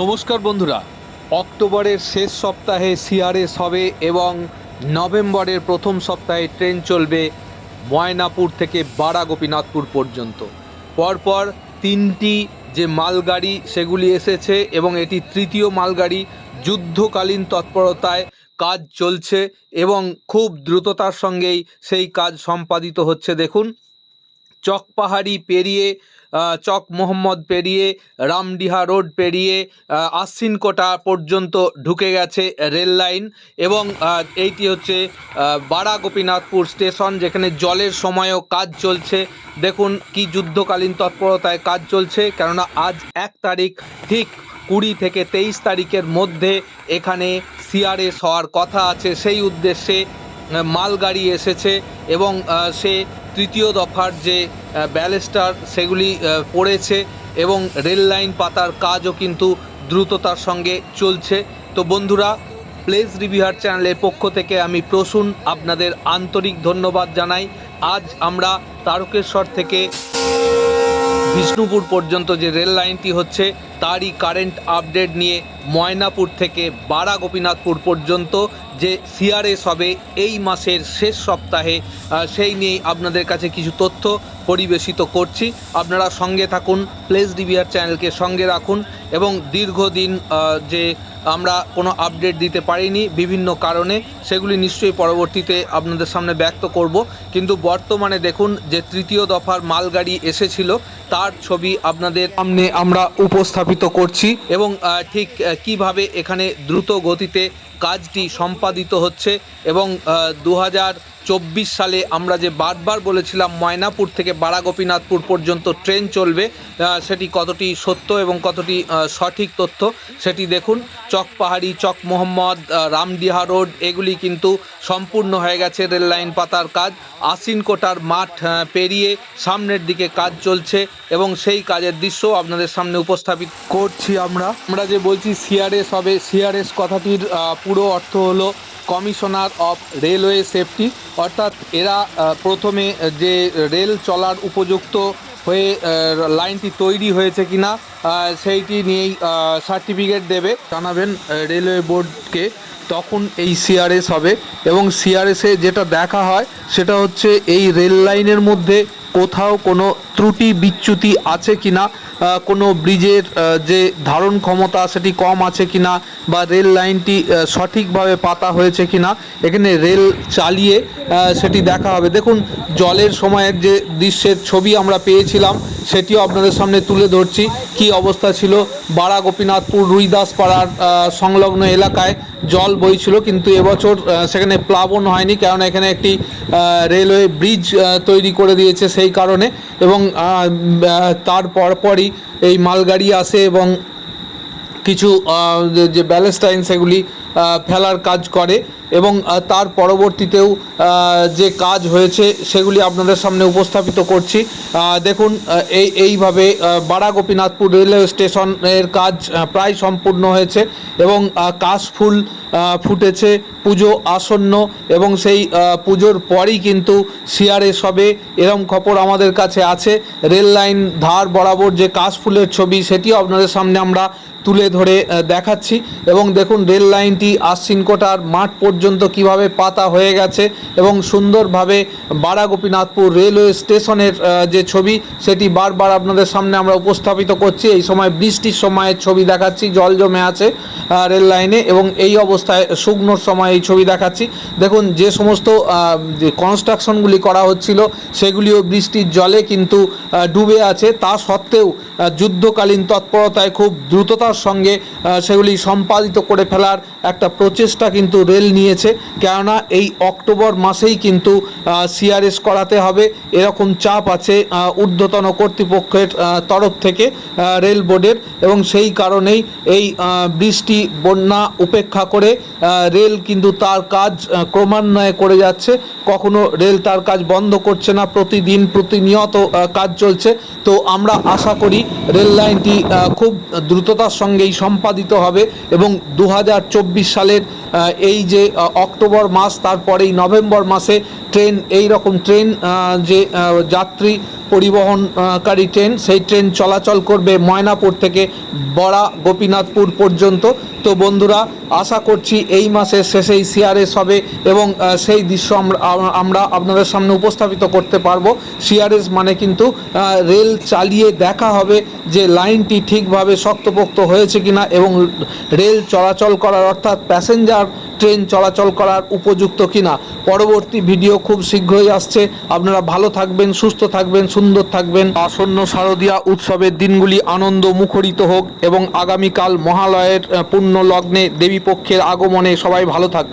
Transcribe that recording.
নমস্কার বন্ধুরা। অক্টোবরের শেষ সপ্তাহে সিআরএস হবে এবং নভেম্বরের প্রথম সপ্তাহে ট্রেন চলবে ময়নাপুর থেকে বারা গোপীনাথপুর পর্যন্ত। পরপর তিনটি যে মালগাড়ি, সেগুলি এসেছে এবং এটি তৃতীয় মালগাড়ি যুদ্ধকালীন তৎপরতায় কাজ চলছে এবং খুব দ্রুততার সঙ্গেই সেই কাজ সম্পাদিত হচ্ছে। দেখুন, চকপাহাড়ি পেরিয়ে চক মোহাম্মদ পেরিয়ে, রামডিহা রোড পেরিয়ে আশ্বিনকোটা পর্যন্ত ঢুকে গেছে রেল লাইন এবং এইটি হচ্ছে বারা গোপীনাথপুর স্টেশন যেখানে জলের সময়ও কাজ চলছে। দেখুন কি যুদ্ধকালীন তৎপরতায় কাজ চলছে, কেননা আজ এক তারিখ, ঠিক কুড়ি থেকে তেইশ তারিখের মধ্যে এখানে সিআরএস হওয়ার কথা আছে। সেই উদ্দেশ্যে মালগাড়ি এসেছে এবং সে তৃতীয় দফার যে ব্যালেস্টার সেগুলি পড়েছে এবং রেল লাইন পাতার কাজও কিন্তু দ্রুততার সঙ্গে চলছে। তো বন্ধুরা, প্লেস রিভিউয়ার চ্যানেলের পক্ষ থেকে আমি প্রসূন আপনাদের আন্তরিক ধন্যবাদ জানাই। আজ আমরা তারকেশ্বর থেকে বিষ্ণুপুর পর্যন্ত যে রেল লাইনটি হচ্ছে, তারই কারেন্ট আপডেট নিয়ে ময়নাপুর থেকে বারা গোপীনাথপুর পর্যন্ত যে সিআরএস হবে এই মাসের শেষ সপ্তাহে সেই নিয়েই আপনাদের কাছে কিছু তথ্য পরিবেশিত করছি। আপনারা সঙ্গে থাকুন, প্লেস ডিভিআর চ্যানেলকে সঙ্গে রাখুন এবং দীর্ঘদিন যে আমরা কোনো আপডেট দিতে পারিনি বিভিন্ন কারণে, সেগুলি নিশ্চয়ই পরবর্তীতে আপনাদের সামনে ব্যক্ত করব। কিন্তু বর্তমানে দেখুন যে তৃতীয় দফার মালগাড়ি এসেছিল, তার ছবি আপনাদের সামনে আমরা উপস্থাপিত করছি এবং ঠিক কীভাবে এখানে দ্রুত গতিতে কাজটি সম্পাদিত হচ্ছে এবং দু হাজার চব্বিশ সালে আমরা যে বারবার বলেছিলাম ময়নাপুর থেকে বারা গোপীনাথপুর পর্যন্ত ট্রেন চলবে সেটি কতটি সত্য এবং কতটি সঠিক তথ্য সেটি দেখুন। চক পাহাড়ি, চক মোহাম্মদ রামডিহা রোড, এগুলি কিন্তু সম্পূর্ণ হয়ে গেছে রেল লাইন পাতার কাজ। আশ্বিনকোটার মাঠ পেরিয়ে সামনের দিকে কাজ চলছে এবং সেই কাজের দৃশ্য আপনাদের সামনে উপস্থাপিত করছি আমরা। আমরা যে বলছি সিআরএস হবে। সিআরএস কথাটির পুরো অর্থ হলো কমিশনার অফ রেলওয়ে সেফটি অর্থাৎ এরা প্রথমে যে রেল চলার উপযুক্ত হয়ে লাইনটি তৈরি হয়েছে কিনা আহ, সেইটি নিয়েই সার্টিফিকেট দেবে। জানাবেন রেলওয়ে বোর্ডকে তখন এই সিআরএস হবে এবং সিআরএসে যেটা দেখা হয় সেটা হচ্ছে এই রেল লাইনের মধ্যে কোথাও কোনো ত্রুটি বিচ্যুতি আছে কিনা আহ, কোনো ব্রিজের যে ধারণ ক্ষমতা সেটি কম আছে কিনা বা রেল লাইনটি সঠিকভাবে পাতা হয়েছে কিনা, এখানে রেল চালিয়ে সেটি দেখা হবে। দেখুন, জলের সময়ের যে দৃশ্যের ছবি আমরা পেয়েছিলাম, সেটিও আপনাদের সামনে তুলে ধরছি। কি অবস্থা ছিল? বারা গোপীনাথপুর রুইদাস পাড়ার সংলগ্ন এলাকায় জল বইছিল, কিন্তু এবছর সেখানে প্লাবন হয়নি, কারণ এখানে একটি রেলওয়ে ব্রিজ তৈরি করে দিয়েছে সেই কারণে। এবং তার পরপরই এই মালগাড়ি আসে এবং কিছু যে- ব্যালেস্টাইন সেগুলি ফেলার কাজ করে এবং তার পরবর্তীতেও যে কাজ হয়েছে সেগুলি আপনাদের সামনে উপস্থাপিত করছি। দেখুন এই, এইভাবে বারা গোপীনাথপুর রেলওয়ে স্টেশনের কাজ প্রায় সম্পূর্ণ হয়েছে এবং কাশফুল ফুটেছে, পুজো আসন্ন এবং সেই পুজোর পরই কিন্তু সিআরএস হবে এরম খবর আমাদের কাছে আছে। রেল লাইন ধার বরাবর যে কাশফুলের ছবি, সেটিও আপনাদের সামনে আমরা তুলে ধরে দেখাচ্ছি। এবং দেখুন, রেল লাইনটি আশ্বিনকোটার মাঠ পর্যন্ত কীভাবে পাতা হয়ে গেছে এবং সুন্দরভাবে বারা গোপীনাথপুর রেলওয়ে স্টেশনের যে ছবি, সেটি বারবার আপনাদের সামনে আমরা উপস্থাপিত করছি। এই সময় বৃষ্টির সময়ের ছবি দেখাচ্ছি, জল জমে আছে রেল লাইনে এবং এই অবস্থায় শুকনোর সময় এই ছবি দেখাচ্ছি। দেখুন, যে সমস্ত কনস্ট্রাকশনগুলি করা হচ্ছিল, সেগুলিও বৃষ্টির জলে কিন্তু ডুবে আছে। তা সত্ত্বেও যুদ্ধকালীন তৎপরতায় খুব দ্রুততার সঙ্গে সেগুলি সম্পাদিত করে ফেলার একটা প্রচেষ্টা কিন্তু রেল নিয়েছে, কেননা এই অক্টোবর মাসেই কিন্তু সিআরএস করাতে হবে। এরকম চাপ আছে ঊর্ধ্বতন কর্তৃপক্ষের তরফ থেকে রেল বোর্ডের এবং সেই কারণেই এই বৃষ্টি, বন্যা উপেক্ষা করে রেল কিন্তু তার কাজ ক্রমান্বয়ে করে যাচ্ছে। কখনো রেল তার কাজ বন্ধ করছে না, প্রতিদিন প্রতিনিয়ত কাজ চলছে। তো আমরা আশা করি রেল লাইনটি খুব দ্রুততার সঙ্গেই সম্পাদিত হবে এবং দু হাজার চব্বিশ সালের এই যে অক্টোবর মাস তারপরেই নভেম্বর মাসে ট্রেন এই রকম ট্রেন যে যাত্রী পরিবহনকারী ট্রেন, সেই ট্রেন চলাচল করবে ময়নাপুর থেকে বড়া গোপীনাথপুর পর্যন্ত। তো বন্ধুরা, আশা করছি এই মাসের শেষেই সিআরএস হবে এবং সেই দৃশ্য আমরা আপনাদের সামনে উপস্থাপিত করতে পারব। সিআরএস মানে কিন্তু রেল চালিয়ে দেখা হবে যে লাইনটি ঠিকভাবে শক্তপোক্ত হয়েছে কিনা এবং রেল চলাচল করার, অর্থাৎ প্যাসেঞ্জার ট্রেন চলাচল করার উপযুক্ত কিনা। পরবর্তী ভিডিও খুব শীঘ্রই আসছে। আপনারা ভালো থাকবেন, সুস্থ থাকবেন সুন্দর থাকবেন। আসন্ন শারদীয়া উৎসবের দিনগুলি আনন্দ মুখরিত হোক এবং আগামীকাল মহালয়ের পূর্ণ লগ্নে দেবীপক্ষের আগমনে সবাই ভালো থাকবে